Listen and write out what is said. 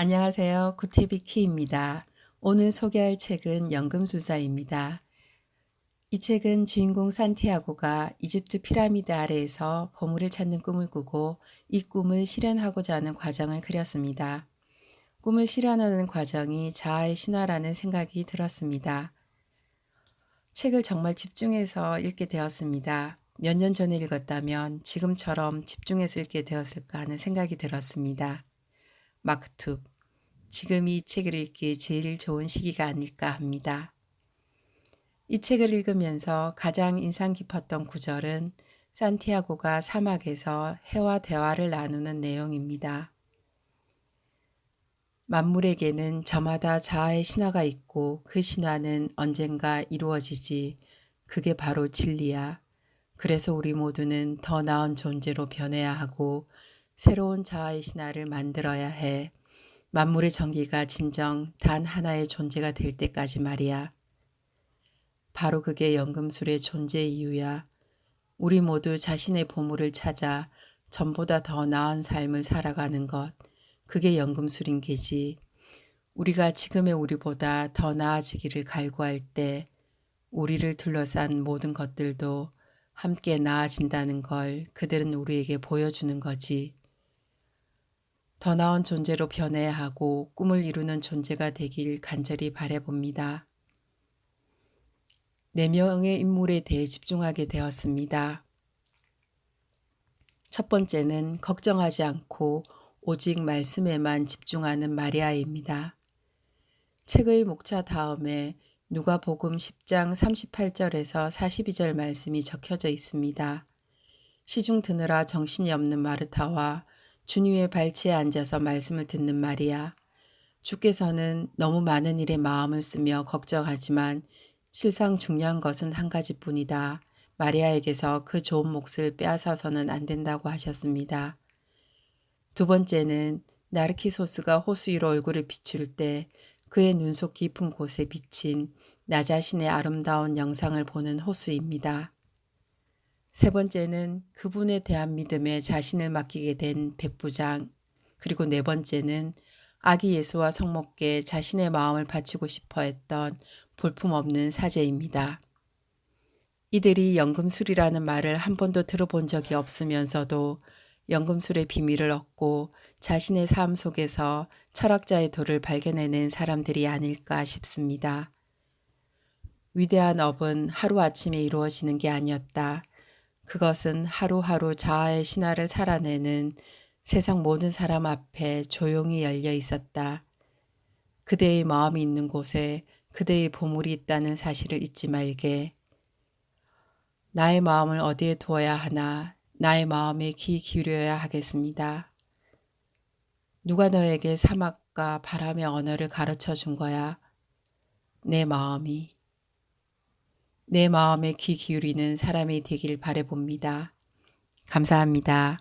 안녕하세요. 구테비 키입니다. 오늘 소개할 책은 연금수사입니다. 이 책은 주인공 산티아고가 이집트 피라미드 아래에서 보물을 찾는 꿈을 꾸고 이 꿈을 실현하고자 하는 과정을 그렸습니다. 꿈을 실현하는 과정이 자아의 신화라는 생각이 들었습니다. 책을 정말 집중해서 읽게 되었습니다. 몇 년 전에 읽었다면 지금처럼 집중해서 읽게 되었을까 하는 생각이 들었습니다. 마크투 지금 이 책을 읽기에 제일 좋은 시기가 아닐까 합니다. 이 책을 읽으면서 가장 인상 깊었던 구절은 산티아고가 사막에서 해와 대화를 나누는 내용입니다. 만물에게는 저마다 자아의 신화가 있고 그 신화는 언젠가 이루어지지. 그게 바로 진리야. 그래서 우리 모두는 더 나은 존재로 변해야 하고 새로운 자아의 신화를 만들어야 해. 만물의 전기가 진정 단 하나의 존재가 될 때까지 말이야. 바로 그게 연금술의 존재 이유야. 우리 모두 자신의 보물을 찾아 전보다 더 나은 삶을 살아가는 것. 그게 연금술인 게지. 우리가 지금의 우리보다 더 나아지기를 갈구할 때 우리를 둘러싼 모든 것들도 함께 나아진다는 걸 그들은 우리에게 보여주는 거지. 더 나은 존재로 변해야 하고 꿈을 이루는 존재가 되길 간절히 바래봅니다. 네 명의 인물에 대해 집중하게 되었습니다. 첫 번째는 걱정하지 않고 오직 말씀에만 집중하는 마리아입니다. 책의 목차 다음에 누가복음 10장 38절에서 42절 말씀이 적혀져 있습니다. 시중 드느라 정신이 없는 마르타와 주님의 발치에 앉아서 말씀을 듣는 마리아. 주께서는 너무 많은 일에 마음을 쓰며 걱정하지만 실상 중요한 것은 한 가지뿐이다. 마리아에게서 그 좋은 몫을 빼앗아서는 안 된다고 하셨습니다. 두 번째는 나르키소스가 호수 위로 얼굴을 비출 때 그의 눈속 깊은 곳에 비친 나 자신의 아름다운 영상을 보는 호수입니다. 세 번째는 그분에 대한 믿음에 자신을 맡기게 된 백부장, 그리고 네 번째는 아기 예수와 성목께 자신의 마음을 바치고 싶어 했던 볼품없는 사제입니다. 이들이 연금술이라는 말을 한 번도 들어본 적이 없으면서도 연금술의 비밀을 얻고 자신의 삶 속에서 철학자의 도를 발견해낸 사람들이 아닐까 싶습니다. 위대한 업은 하루아침에 이루어지는 게 아니었다. 그것은 하루하루 자아의 신화를 살아내는 세상 모든 사람 앞에 조용히 열려 있었다. 그대의 마음이 있는 곳에 그대의 보물이 있다는 사실을 잊지 말게. 나의 마음을 어디에 두어야 하나 나의 마음에 귀 기울여야 하겠습니다. 누가 너에게 사막과 바람의 언어를 가르쳐 준 거야? 내 마음이. 내 마음에 귀 기울이는 사람이 되길 바래봅니다. 감사합니다.